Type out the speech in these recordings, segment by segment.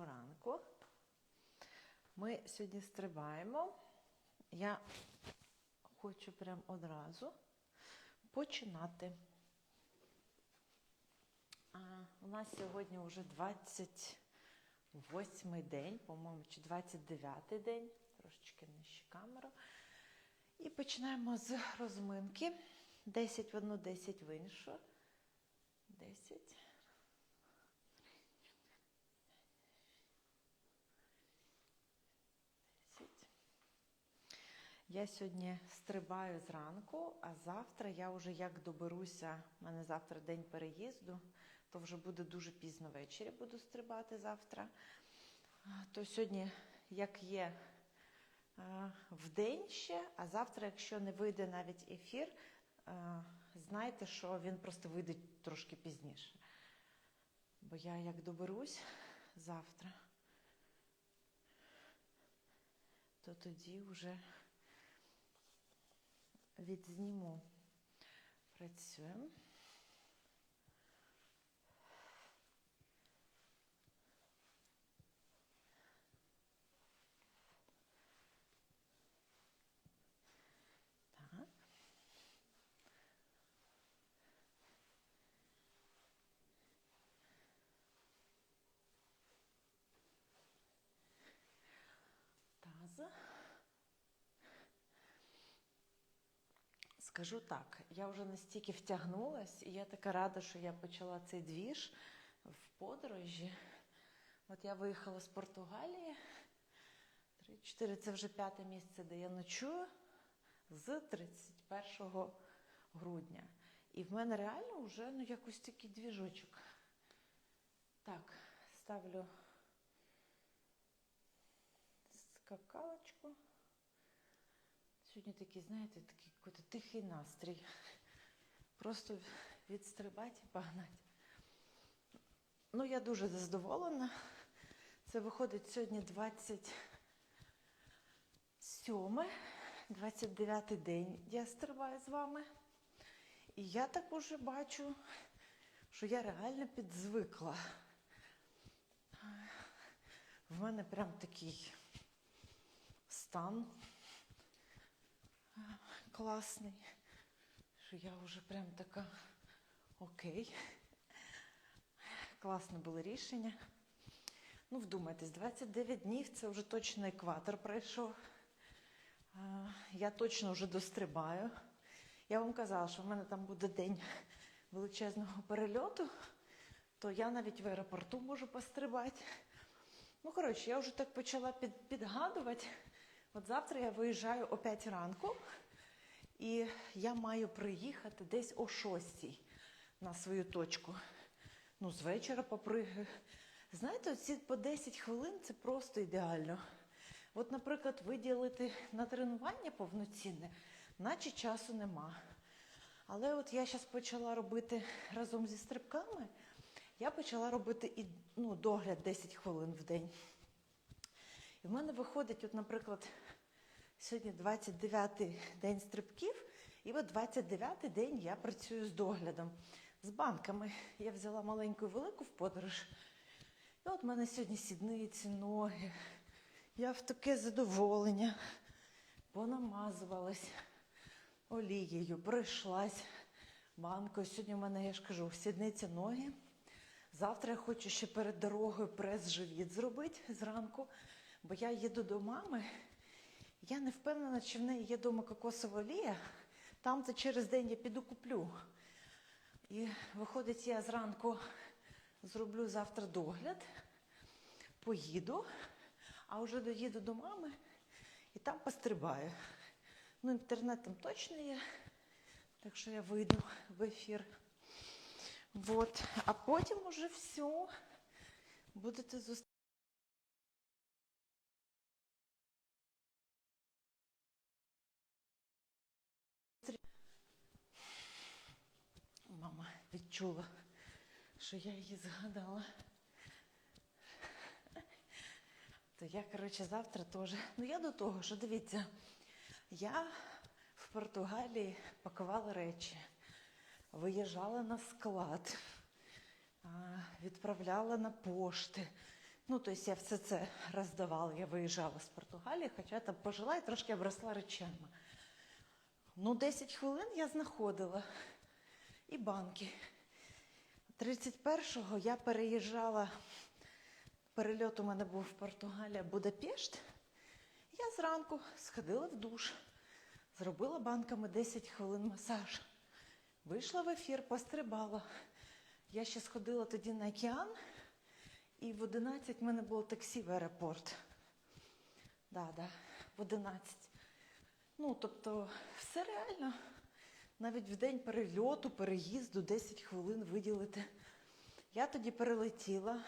Доброго ранку. Ми сьогодні стрибаємо. Я хочу прямо одразу починати. А, у нас сьогодні вже 28 день, по-моєму, чи 29 день, трошечки нижче камеру. І починаємо з розминки. 10 в одну, 10 в іншу. 10. Я сьогодні стрибаю зранку, а завтра я вже як доберуся, у мене завтра день переїзду, то вже буде дуже пізно ввечері буду стрибати завтра. То сьогодні, як є в день ще, а завтра, якщо не вийде навіть ефір, знайте, що він просто вийде трошки пізніше. Бо я як доберусь завтра, то тоді вже відзніму. Працюємо. Так. Таз. Скажу так, я вже настільки втягнулась, і я така рада, що я почала цей двіж в подорожі. От я виїхала з Португалії. 3-4 це вже п'яте місце, де я ночую з 31 грудня. І в мене реально вже ну, якось такий двіжочок. Так, ставлю скакалочку. Сьогодні такий, знаєте, такий якийсь тихий настрій. Просто відстрибати і погнати. Ну, я дуже задоволена. Це виходить сьогодні 27, 29 день. Я стрибаю з вами. І я так уже бачу, що я реально підзвикла. В мене прям такий стан класний, що я вже прям така окей. Класне було рішення. Ну, вдумайтесь, 29 днів це вже точно екватор пройшов. Я точно вже дострибаю. Я вам казала, що в мене там буде день величезного перельоту, то я навіть в аеропорту можу пострибати. Ну, коротше, я вже так почала під, підгадувати. От завтра я виїжджаю о 5 ранку, і я маю приїхати десь о 6 на свою точку. Ну, з вечора попригаю. Знаєте, ці по 10 хвилин це просто ідеально. От, наприклад, виділити на тренування повноцінне, наче часу нема. Але от я зараз почала робити разом зі стрибками, я почала робити і ну, догляд 10 хвилин в день. І в мене виходить, от, наприклад, сьогодні 29-й день стрибків, і от 29-й день я працюю з доглядом, з банками. Я взяла маленьку і велику в подорож. І от в мене сьогодні сідниці, ноги. Я в таке задоволення понамазувалась олією, пройшлась банкою. Сьогодні в мене, я ж кажу, сідниці ноги. Завтра я хочу ще перед дорогою прес-живіт зробити зранку, бо я їду до мами. Я не впевнена, чи в неї є дома кокосова олія. Там це через день я піду куплю. І виходить, я зранку зроблю завтра догляд, поїду, а вже доїду до мами і там пострибаю. Ну, інтернет там точно є, так що я вийду в ефір. Вот. А потім уже все. Будете зустрічати. Мама відчула, що я її згадала. То я, коротше, завтра теж. Ну, я до того, що дивіться, я в Португалії пакувала речі, виїжджала на склад, відправляла на пошти. Ну, тобто я все це роздавала, я виїжджала з Португалії, хоча там пожила і трошки обросла речами. Ну, 10 хвилин я знаходила і банки. 31-го я переїжджала, перельот у мене був в Португалія, Будапешт. Я зранку сходила в душ, зробила банками 10 хвилин масаж. Вийшла в ефір, пострибала. Я ще сходила тоді на океан, і в 11 в мене було таксі в аеропорт. Да, да, в 11. Ну, тобто, все реально. Навіть в день перельоту, переїзду 10 хвилин виділити. Я тоді перелетіла.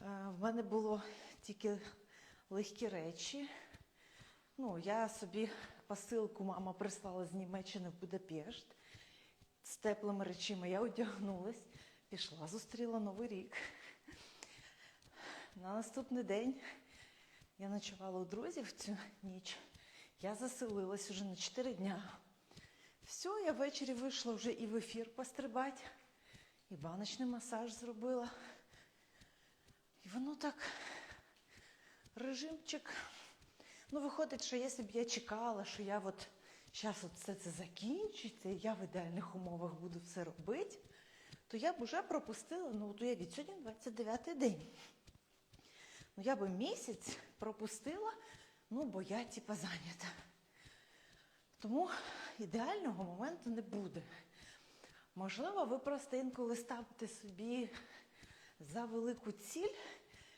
Е, В мене було тільки легкі речі. Ну, я собі посилку мама прислала з Німеччини в Будапешт з теплими речима. Я одягнулась, пішла, зустріла Новий рік. На наступний день я ночувала у друзів цю ніч. Я заселилась уже на 4 дня. Все, я ввечері вийшла вже і в ефір пострибати, і баночний масаж зробила. І воно так, режимчик. Ну, виходить, що якщо б я чекала, що я от зараз от все це закінчиться, і я в ідеальних умовах буду все робити, то я б вже пропустила, ну от уявіть, сьогодні 29-й день. Ну, я би місяць пропустила, ну, бо я типа зайнята. Тому ідеального моменту не буде. Можливо, ви просто інколи ставите собі за велику ціль,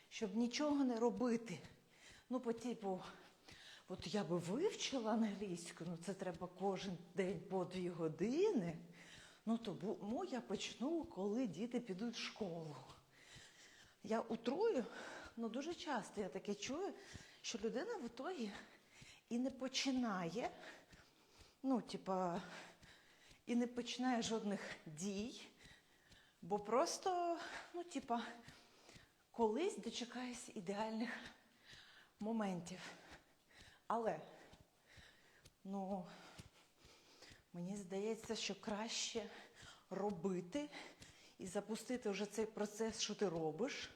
щоб нічого не робити. Ну, по типу, от я би вивчила англійську, ну це треба кожен день по дві години. Ну, тому я почну, коли діти підуть в школу. Я утрую, ну дуже часто я таке чую, що людина в і не починає, ну, типа, і не починає жодних дій, бо просто, ну, типа, колись дочекаюсь ідеальних моментів. Але, ну, мені здається, що краще робити і запустити вже цей процес, що ти робиш,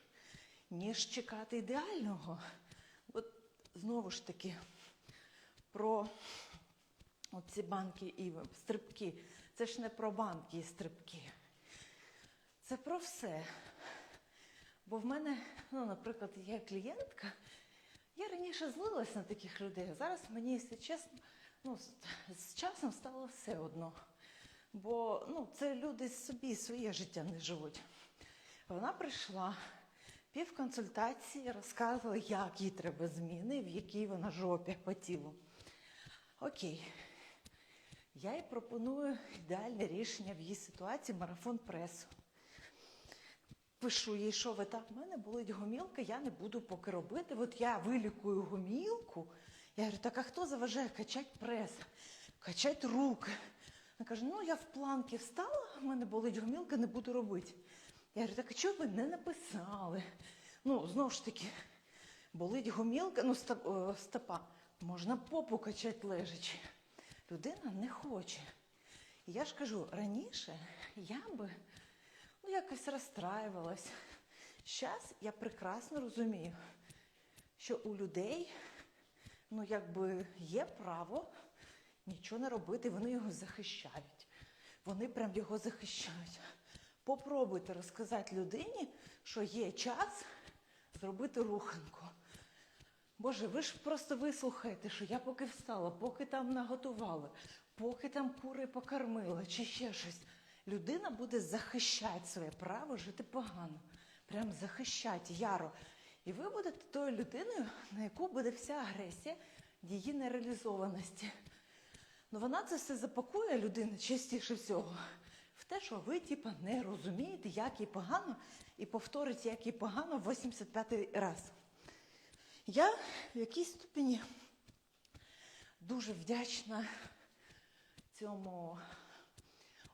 ніж чекати ідеального. От знову ж таки, про ці банки і стрибки. Це ж не про банки і стрибки. Це про все. Бо в мене, ну, наприклад, є клієнтка, я раніше злилась на таких людей, зараз мені, якщо чесно, ну, з, часом стало все одно. Бо ну, це люди собі своє життя не живуть. Вона прийшла, півконсультації розказувала, як їй треба зміни, в якій вона жопі по тілу. Окей. Я їй пропоную ідеальне рішення в її ситуації марафон пресу. Пишу їй, що ви так, в мене болить гомілка, я не буду поки робити. От я вилікую гомілку. Я говорю, так а хто заважає качати прес, качати руки? Вона каже, ну я в планки встала, в мене болить гомілка, не буду робити. Я говорю, так а чого ви не написали? Ну, знову ж таки, болить гомілка, ну, стопа. Можна попу качати лежачи. Людина не хоче. І я ж кажу, раніше я би ну, якось розстраювалась. Зараз я прекрасно розумію, що у людей ну, якби є право нічого не робити, вони його захищають. Вони прям його захищають. Попробуйте розказати людині, що є час зробити руханку. Боже, ви ж просто вислухаєте, що я поки встала, поки там наготувала, поки там кури покормила чи ще щось. Людина буде захищати своє право жити погано. Прям захищати яро. І ви будете тою людиною, на яку буде вся агресія її нереалізованості. Ну вона це все запакує людина частіше всього в те, що ви, типа, не розумієте, як їй погано, і повторить, як їй погано 85-й раз. Я в якійсь ступені дуже вдячна цьому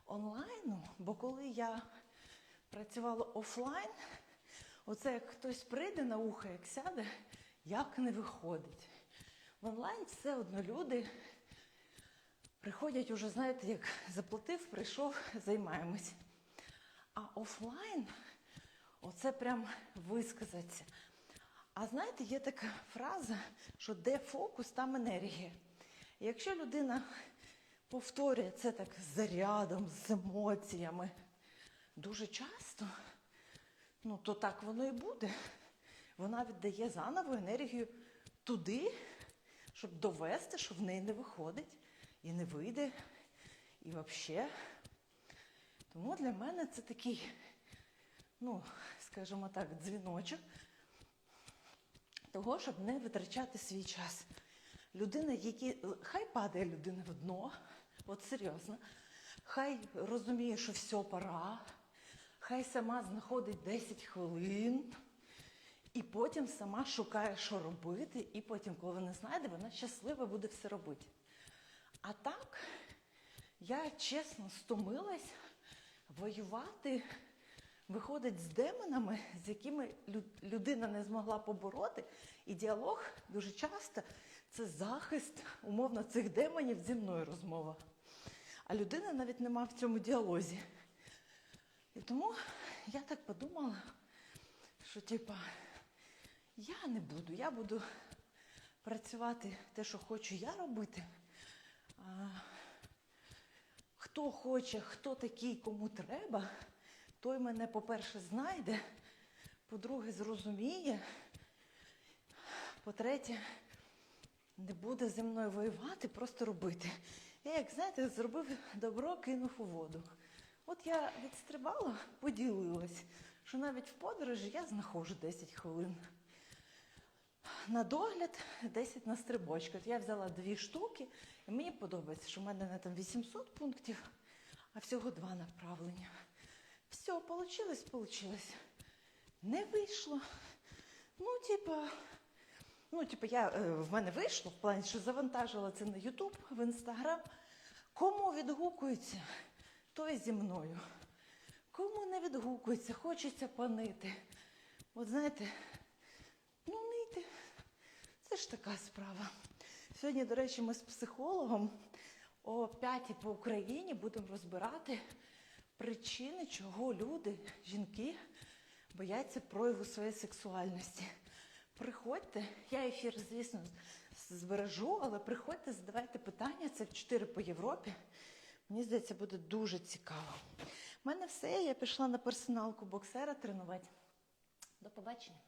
онлайну, бо коли я працювала офлайн, оце як хтось прийде на ухо, як сяде, як не виходить. В онлайн все одно люди приходять уже, знаєте, як заплатив, прийшов, займаємось. А офлайн, Оце прям висказатися. А знаєте, є така фраза, що де фокус, там енергія. Якщо людина повторює це так з зарядом, з емоціями дуже часто, ну то так воно і буде. Вона віддає заново енергію туди, щоб довести, що в неї не виходить і не вийде. І взагалі. Тому для мене це такий, ну, скажімо так, дзвіночок того, щоб не витрачати свій час. Людина, які хай падає людина в дно, от серйозно, хай розуміє, що все пора, хай сама знаходить 10 хвилин, і потім сама шукає, що робити, і потім, коли не знайде, вона щаслива буде все робити. А так, я чесно стомилась воювати, виходить з демонами, з якими людина не змогла побороти. І діалог дуже часто це захист умовно цих демонів зі мною розмова. А людина навіть нема в цьому діалозі. І тому я так подумала, що типа я не буду, я буду працювати те, що хочу я робити. А, хто хоче, хто такий, кому треба, той мене, по-перше, знайде, по-друге, зрозуміє, по-третє, не буде зі мною воювати, просто робити. Я, як знаєте, зробив добро, кинув у воду. От я відстрибала, поділилась, що навіть в подорожі я знаходжу 10 хвилин. На догляд 10 на стрибочках. Я взяла дві штуки, і мені подобається, що в мене не там 800 пунктів, а всього два направлення. Все, получилось, получилось. Не вийшло. Ну, типа, ну, типа, я, е, в мене вийшло в плані, що завантажила це на Ютуб, в Інстаграм. Кому відгукується, той зі мною. Кому не відгукується, хочеться панити. От знаєте, ну нийте. Це ж така справа. Сьогодні, до речі, ми з психологом о п'ятій по Україні будемо розбирати причини, чого люди, жінки бояться прояву своєї сексуальності. Приходьте, я ефір, звісно, збережу, але приходьте, задавайте питання. Це в 4 по Європі. Мені здається, буде дуже цікаво. У мене все. Я пішла на персоналку боксера тренувати. До побачення.